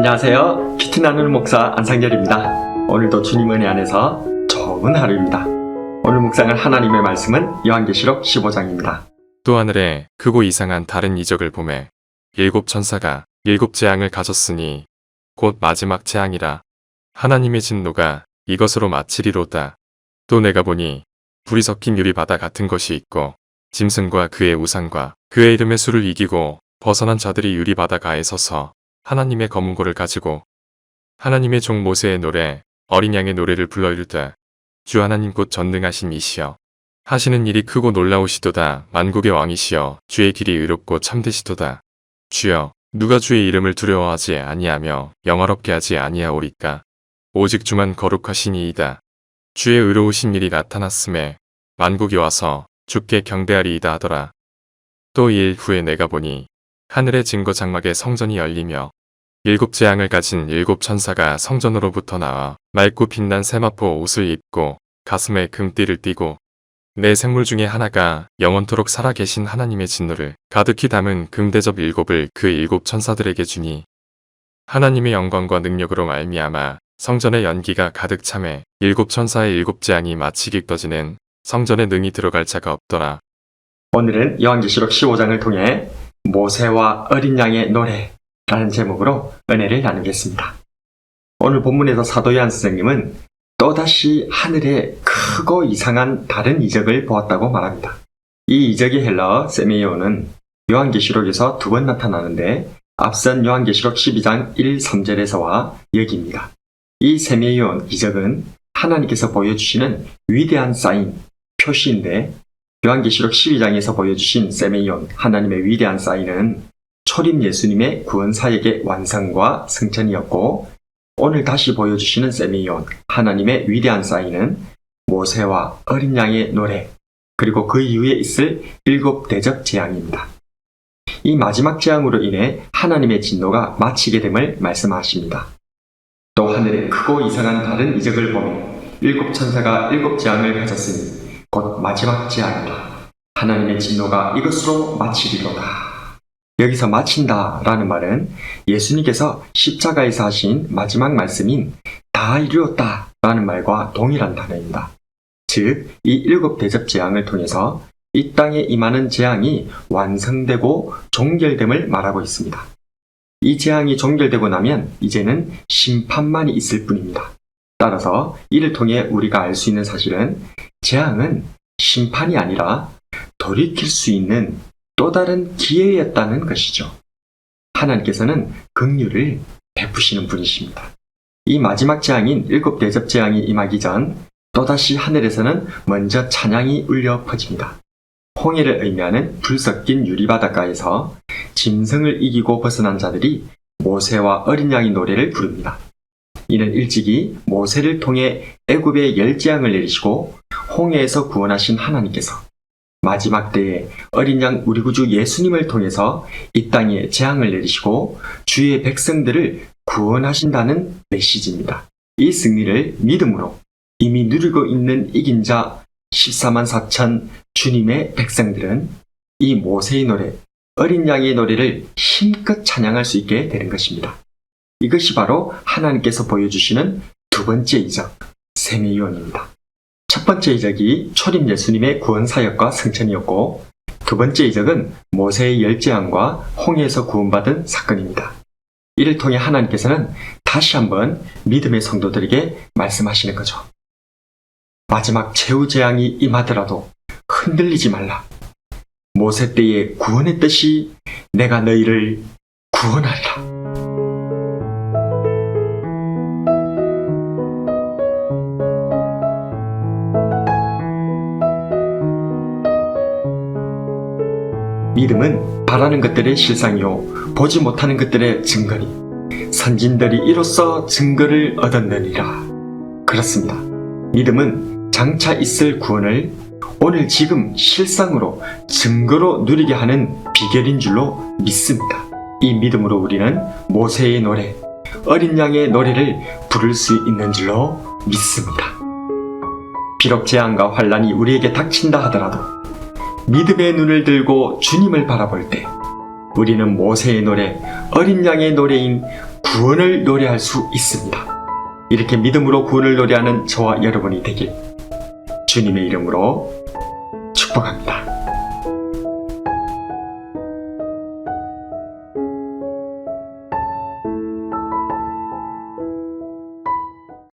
안녕하세요. 큐티 나누는 목사 안상결입니다. 오늘도 주님 은혜 안에서 좋은 하루입니다. 오늘 묵상할 하나님의 말씀은 요한계시록 15장입니다. 또 하늘에 크고 이상한 다른 이적을 보매 일곱 천사가 일곱 재앙을 가졌으니 곧 마지막 재앙이라 하나님의 진노가 이것으로 마치리로다. 또 내가 보니 불이 섞인 유리바다 같은 것이 있고 짐승과 그의 우상과 그의 이름의 수를 이기고 벗어난 자들이 유리바다가에 서서 하나님의 검은고를 가지고 하나님의 종 모세의 노래 어린 양의 노래를 불러 이르되 주 하나님 곧 전능하신 이시여 하시는 일이 크고 놀라우시도다. 만국의 왕이시여 주의 길이 의롭고 참되시도다. 주여 누가 주의 이름을 두려워하지 아니하며 영화롭게 하지 아니하오리까? 오직 주만 거룩하시니이다. 주의 의로우신 일이 나타났음에 만국이 와서 주께 경배하리이다 하더라. 또 이일 후에 내가 보니 하늘의 증거 장막에 성전이 열리며 일곱 재앙을 가진 일곱 천사가 성전으로부터 나와 맑고 빛난 세마포 옷을 입고 가슴에 금띠를 띠고 내 생물 중에 하나가 영원토록 살아계신 하나님의 진노를 가득히 담은 금대접 일곱을 그 일곱 천사들에게 주니 하나님의 영광과 능력으로 말미암아 성전의 연기가 가득 참해 일곱 천사의 일곱 재앙이 마치 기 떠지는 성전에 능히 들어갈 자가 없더라. 오늘은 요한계시록 15장을 통해 모세와 어린 양의 노래 라는 제목으로 은혜를 나누겠습니다. 오늘 본문에서 사도 요한 선생님은 또다시 하늘에 크고 이상한 다른 이적을 보았다고 말합니다. 이 이적의 헬라어 세메이오는 요한계시록에서 두 번 나타나는데 앞선 요한계시록 12장 1, 3절에서와 여기입니다. 이 세메이온 이적은 하나님께서 보여주시는 위대한 사인, 표시인데 요한계시록 12장에서 보여주신 세메이온 하나님의 위대한 사인은 초림 예수님의 구원 사역의 완성과 승천이었고 오늘 다시 보여주시는 세미온 하나님의 위대한 사인은 모세와 어린 양의 노래 그리고 그 이후에 있을 일곱 대적 재앙입니다. 이 마지막 재앙으로 인해 하나님의 진노가 마치게 됨을 말씀하십니다. 또 하늘에 크고 이상한 다른 이적을 보며 일곱 천사가 일곱 재앙을 가졌으니 곧 마지막 재앙이라 하나님의 진노가 이것으로 마치리로다. 여기서 마친다 라는 말은 예수님께서 십자가에서 하신 마지막 말씀인 다 이루었다 라는 말과 동일한 단어입니다. 즉, 이 일곱 대접 재앙을 통해서 이 땅에 임하는 재앙이 완성되고 종결됨을 말하고 있습니다. 이 재앙이 종결되고 나면 이제는 심판만이 있을 뿐입니다. 따라서 이를 통해 우리가 알 수 있는 사실은 재앙은 심판이 아니라 돌이킬 수 있는 또 다른 기회였다는 것이죠. 하나님께서는 긍휼을 베푸시는 분이십니다. 이 마지막 재앙인 일곱 대접 재앙이 임하기 전 또다시 하늘에서는 먼저 찬양이 울려 퍼집니다. 홍해를 의미하는 불 섞인 유리바닷가에서 짐승을 이기고 벗어난 자들이 모세와 어린 양의 노래를 부릅니다. 이는 일찍이 모세를 통해 애굽의 열재앙을 내리시고 홍해에서 구원하신 하나님께서 마지막 때에 어린 양 우리 구주 예수님을 통해서 이 땅에 재앙을 내리시고 주의 백성들을 구원하신다는 메시지입니다. 이 승리를 믿음으로 이미 누리고 있는 이긴 자 14만 4천 주님의 백성들은 이 모세의 노래, 어린 양의 노래를 힘껏 찬양할 수 있게 되는 것입니다. 이것이 바로 하나님께서 보여주시는 두 번째 이적, 세미온입니다. 첫 번째 이적이 초림 예수님의 구원 사역과 승천이었고 두 번째 이적은 모세의 열재앙과 홍해에서 구원받은 사건입니다. 이를 통해 하나님께서는 다시 한번 믿음의 성도들에게 말씀하시는 거죠. 마지막 최후 재앙이 임하더라도 흔들리지 말라. 모세 때에 구원했듯이 내가 너희를 구원하리라. 믿음은 바라는 것들의 실상이요 보지 못하는 것들의 증거니 선진들이 이로써 증거를 얻었느니라. 그렇습니다. 믿음은 장차 있을 구원을 오늘 지금 실상으로 증거로 누리게 하는 비결인 줄로 믿습니다. 이 믿음으로 우리는 모세의 노래 어린 양의 노래를 부를 수 있는 줄로 믿습니다. 비록 재앙과 환란이 우리에게 닥친다 하더라도 믿음의 눈을 들고 주님을 바라볼 때 우리는 모세의 노래, 어린 양의 노래인 구원을 노래할 수 있습니다. 이렇게 믿음으로 구원을 노래하는 저와 여러분이 되길 주님의 이름으로 축복합니다.